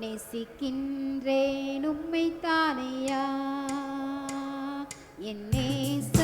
நேசிக்கின்றேன் உம்மை என் நேசி